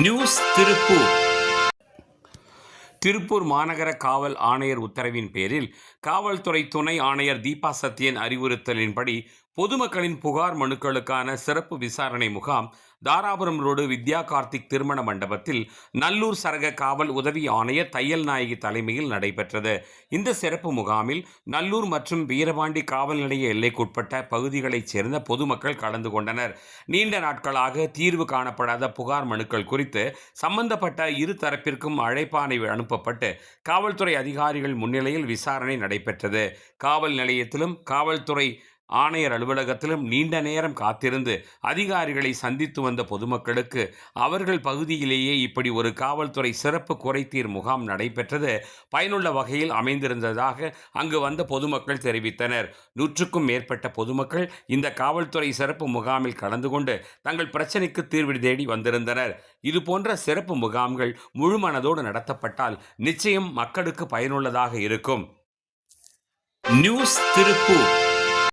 News Tiruppur. Tiruppur மாநகர காவல் ஆணையர் உத்தரவின் பேரில் காவல்துறை துணை ஆணையர் தீபா சத்யன் அறிவுறுத்தலின்படி பொதுமக்களின் புகார் மனுக்களுக்கான சிறப்பு விசாரணை முகாம் தாராபுரம் ரோடு வித்யா கார்த்திக் திருமண மண்டபத்தில் நல்லூர் சரக காவல் உதவி ஆணையர் தையல் நாயகி தலைமையில் நடைபெற்றது. இந்த சிறப்பு முகாமில் நல்லூர் மற்றும் வீரபாண்டி காவல் நிலைய எல்லைக்குட்பட்ட பகுதிகளைச் சேர்ந்த பொதுமக்கள் கலந்து கொண்டனர். நீண்ட நாட்களாக தீர்வு காணப்படாத புகார் மனுக்கள் குறித்து சம்பந்தப்பட்ட இரு தரப்பிற்கும் அழைப்பாணை அனுப்பப்பட்டு காவல்துறை அதிகாரிகள் முன்னிலையில் விசாரணை நடைபெற்றது. காவல் நிலையத்திலும் காவல்துறை ஆணையர் அலுவலகத்திலும் நீண்ட நேரம் காத்திருந்து அதிகாரிகளை சந்தித்து வந்த பொதுமக்களுக்கு அவர்கள் பகுதியிலேயே இப்படி ஒரு காவல்துறை சிறப்பு குறைதீர் முகாம் நடைபெற்றது பயனுள்ள வகையில் அமைந்திருந்ததாக அங்கு வந்த பொதுமக்கள் தெரிவித்தனர். நூற்றுக்கும் மேற்பட்ட பொதுமக்கள் இந்த காவல்துறை சிறப்பு முகாமில் கலந்து கொண்டு தங்கள் பிரச்சனைக்கு தீர்வு தேடி வந்திருந்தனர். இது போன்ற சிறப்பு முகாம்கள் முழுமனதோடு நடத்தப்பட்டால் நிச்சயம் மக்களுக்கு பயனுள்ளதாக இருக்கும். நியூஸ் திருப்பூர்.